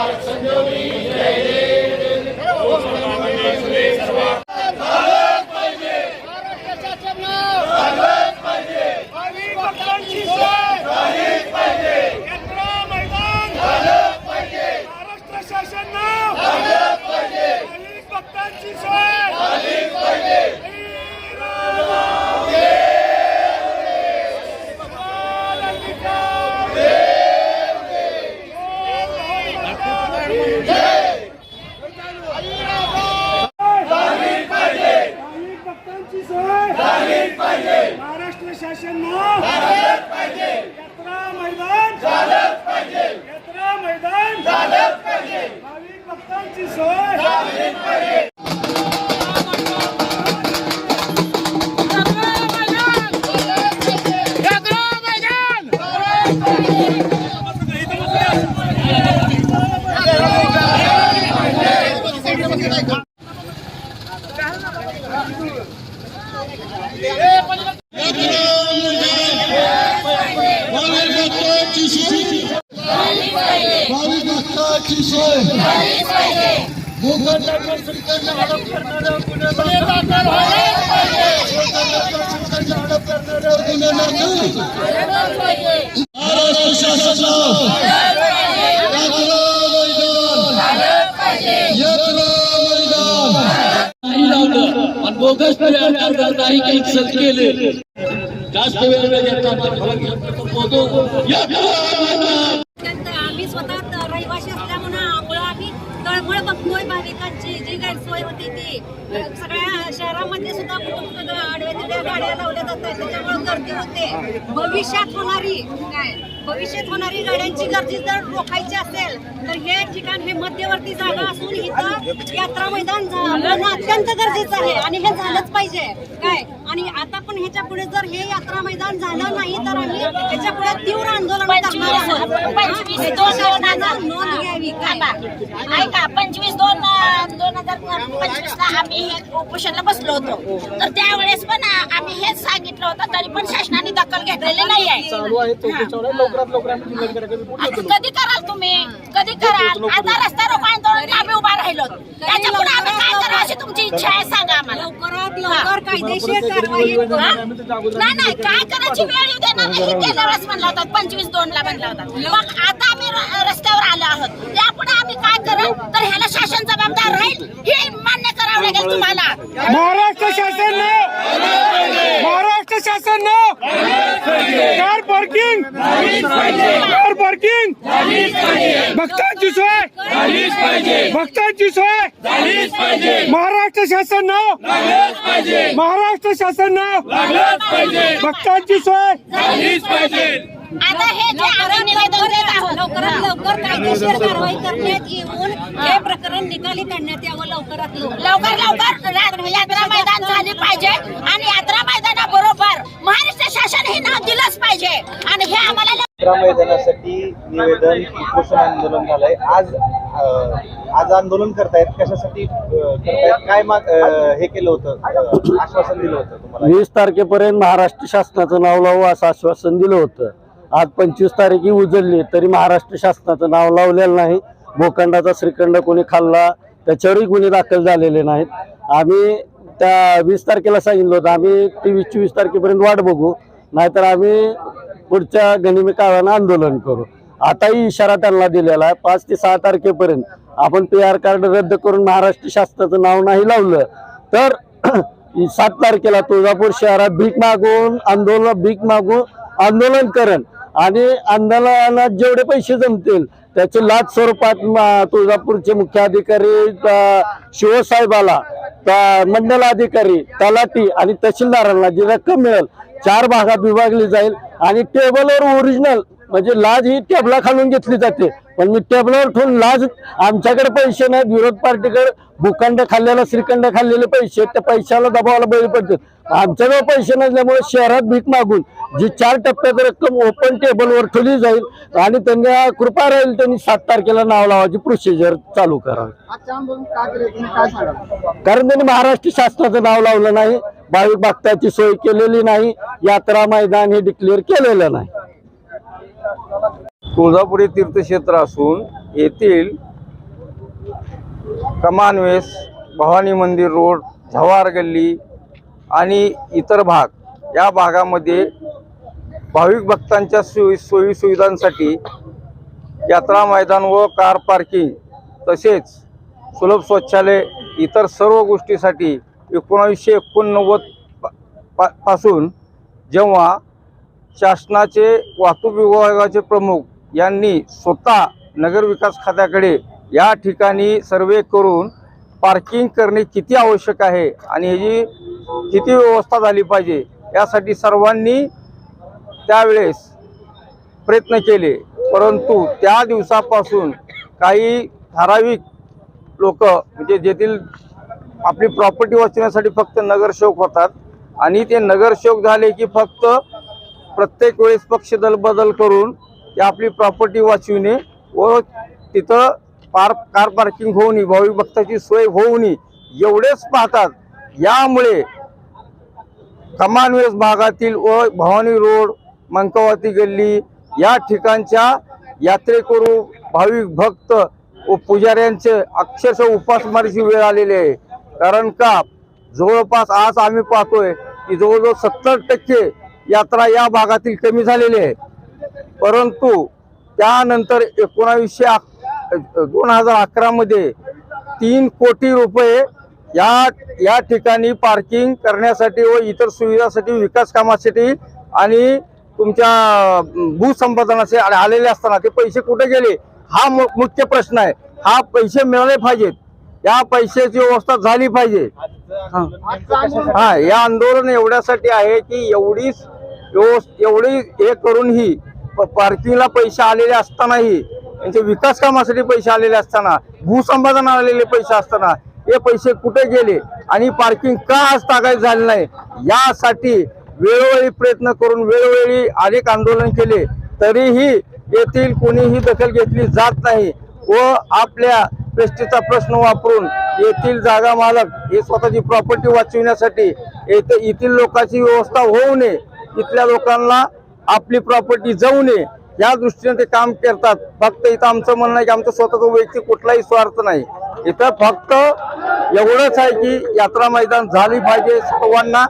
Christ and believe in Maharashtra शासनाला bogus तयार काही काही केले. जास्त वेळ आम्ही स्वतः रहिवाशी असल्यामुळे आम्हाला बघतोय भाविकांची जी गैरसोय होती ती सगळ्या शहरामध्ये सुद्धा कुठं कुठं आडव्या तिडव्या गाड्या लावल्या जातात त्याच्यामुळे गर्दी होते. भविष्यात होणारी काय? भविष्यात होणारी गाड्यांची गर्दी जर रोखायची असेल तर हे ठिकाण हे मध्यवर्ती जागा असून इथं यात्रा मैदान अत्यंत गरजेचं आहे. आणि हे झालंच पाहिजे. काय? आणि आता पण ह्याच्या पुढे जर हे यात्रा मैदान झालं नाही तर आम्ही ह्याच्या पुढे तीव्र आंदोलन करणार आहोत. पंचवीस? दोन दोन शासनानं हजार नोंद घ्यावी. ऐका पंचवीस दोन दोन हजार पंचवीस ला आम्ही हे उपोषणला बसलो होतो. तर त्यावेळेस पण आम्ही हेच सांगितलं होतं तरी पण शासनाने दखल घेतलेली नाही आहे. कधी कराल तुम्ही? कधी कराल? आता रस्ता उभा राहिलो. त्याच्या पुढे आम्ही काय अशी तुमची इच्छा आहे? सांगा आम्हाला. लवकरात लवकर कायदेशीर कारवाई. हा? नाही नाही काय करायची वेळ येऊ देणार नाही. हे गेल्या वेळेस म्हणला होता पंचवीस दोन ला म्हणला होता. मग आता आम्ही र- रस्त्यावर आलो आहोत. त्यापुढे आम्ही काय करू? तर ह्याला शासन जबाबदार राहील हे मान्य करावं लागेल तुम्हाला. महाराष्ट्र शासन शासन no car parking car parking. भक्तांची सोय भक्तांची सोय. महाराष्ट्र शासन नो महाराष्ट्र शासन नो भक्तांची सोय. आता हे जे आम्ही निवेदन देत आहोत लवकरात लवकर कायदेशीर कारवाई करण्यात येऊन हे प्रकरण निकाली काढण्यात यावं लवकरात लवकर लवकर. यात्रा मैदान झाली पाहिजे आणि यात्रा मैदानाबरोबर महाराष्ट्र शासन हे नाव दिलंच पाहिजे. आणि हे आम्हाला मैदानासाठी निवेदन उपोषण आंदोलन झालंय. आज आज आंदोलन करतायत. कशासाठी करतायत? काय माग हे केलं होतं? आश्वासन दिलं होतं तुम्हाला? वीस तारखेपर्यंत महाराष्ट्र शासनाचं नाव लावू असं आश्वासन दिलं होतं. आज पंचवीस तारीख ही उजळली तरी महाराष्ट्र शासनाचं नाव लावलेलं नाही. भूखंडाचा श्रीखंड कोणी खाल्ला त्याच्यावरही गुन्हे दाखल झालेले नाहीत. आम्ही त्या वीस तारखेला सांगितलं होतं आम्ही तेवीस चोवीस तारखेपर्यंत वाट बघू नाहीतर आम्ही पुढच्या गणिमी काळानं आंदोलन करू. आताही इशारा त्यांना दिलेला आहे पाच ते सहा तारखेपर्यंत आपण पी आर कार्ड रद्द करून महाराष्ट्र शासनाचं नाव नाही लावलं तर सात तारखेला तुळजापूर शहरात भीक मागून आंदोलन भीक मागून आंदोलन करण आणि आंदोलनात जेवढे पैसे जमतील त्याचे लाच स्वरूपात तुळजापूरचे मुख्याधिकारी शिवसाहेबाला मंडल अधिकारी तलाठी आणि तहसीलदारांना जी रक्कम मिळेल चार भागात विभागली जाईल आणि टेबलवर ओरिजिनल म्हणजे लाज ही टेबला खालून घेतली जाते. पण मी टेबलवर ठेवून लाज आमच्याकडे पैसे नाहीत विरोध पार्टीकडे भूखंड खाल्लेला श्रीखंड खाल्लेले पैसे त्या पैशाला दबावाला बळी पडतात आमच्याजवळ पैसे नसल्यामुळे शहरात भीक मागून जी चार टप्प्यात रक्कम ओपन टेबलवर ठेवली जाईल आणि त्यांना कृपा राहील त्यांनी सात तारखेला नाव लावायची प्रोसिजर चालू करावी. कारण त्यांनी महाराष्ट्र शासनाचं नाव लावलं नाही भाविक भक्ताची सोय केलेली नाही यात्रा मैदान हे डिक्लेअर केलेलं नाही. तुळजापुरी तीर्थक्षेत्र असून येथील कमानवेस भवानी मंदिर रोड झवार गल्ली आणि इतर भाग या भागामध्ये भाविक भक्तांच्या सोयी सोयी सुविधांसाठी यात्रा मैदान व कार पार्किंग तसेच सुलभ शौचालय इतर सर्व गोष्टीसाठी एकोणावीसशे एकोणनव्वद पा- पा- पासून जेव्हा शासनाचे वाहतूक विभागाचे प्रमुख यांनी स्वतः नगरविकास खात्याकडे या ठिकाणी सर्वे करून पार्किंग करणे किती आवश्यक आहे आणि ह्याची किती व्यवस्था झाली पाहिजे यासाठी सर्वांनी त्यावेळेस प्रयत्न केले. परंतु त्या दिवसापासून काही ठराविक लोक म्हणजे जेथील आपली प्रॉपर्टी वाचवण्यासाठी फक्त नगरसेवक होतात आणि ते नगरसेवक झाले की फक्त प्रत्येक वेळेस पक्षदल बदल करून ती आपली प्रॉपर्टी वाचविणे व तिथं पार कार पार्किंग होऊ नये भाविक भक्ताची सोय होऊ नये एवढेच पाहतात. यामुळे कमानवेस भागातील व भवानी रोड मंकवाती गल्ली या ठिकाणच्या यात्रेकरू भाविक भक्त व पुजाऱ्यांचे अक्षरशः उपासमारीची वेळ आलेली आहे. कारण का? जवळपास आज आम्ही पाहतोय की जवळजवळ सत्तर टक्के यात्रा या भागातील कमी झालेली आहे. परंतु त्यानंतर एकोणावीसशे दोन हजार अकरामध्ये तीन कोटी रुपये या या ठिकाणी पार्किंग करण्यासाठी व इतर सुविधासाठी विकास कामासाठी आणि तुमच्या अं, भूसंपादनाचे आलेले असताना ते पैसे कुठे गेले? हा मु- मुख्य प्रश्न आहे. हा पैसे मिळाले पाहिजेत. या पैशाची व्यवस्था झाली पाहिजे. हा. या आंदोलन एवढ्यासाठी आहे की एवढीच एवढी हे करूनही पार्किंगला पैसे आलेले असतानाही त्यांचे विकास कामासाठी पैसे आलेले असताना भूसंपादन आलेले पैसे असताना हे पैसे कुठे गेले आणि पार्किंग का आज तागायत झाले नाही? यासाठी वेळोवेळी प्रयत्न करून वेळोवेळी अनेक आंदोलन केले तरीही येथील कोणीही दखल घेतली जात नाही व आपल्या प्रेस्टीचा प्रश्न वापरून येथील जागा मालक हे स्वतःची प्रॉपर्टी वाचविण्यासाठी येथे येथील लोकांची व्यवस्था होऊ नये. इथल्या लोकांना आपली प्रॉपर्टी जाऊ नये. या दृष्टीने ते काम करतात. फक्त इथं आमचं म्हणणं आहे की आमचं स्वतःचा वैयक्तिक कुठलाही स्वार्थ नाही. इथं फक्त एवढंच आहे की यात्रा मैदान झाली पाहिजे सर्वांना.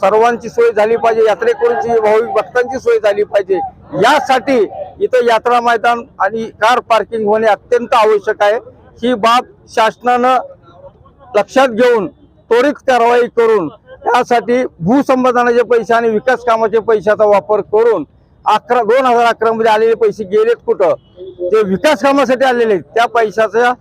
सर्वांची सोय झाली पाहिजे. यात्रेकरूंची भाविक भक्तांची सोय झाली पाहिजे. यासाठी इथं यात्रा मैदान आणि कार पार्किंग होणे अत्यंत आवश्यक आहे. ही बाब शासनानं लक्षात घेऊन त्वरित कारवाई करून त्यासाठी भूसंपादनाचे पैसे आणि विकास कामाचे पैशाचा वापर करून अकरा दोन हजार अकरा मध्ये आलेले पैसे गेलेत कुठं? ते विकास कामासाठी आलेले त्या पैशाचा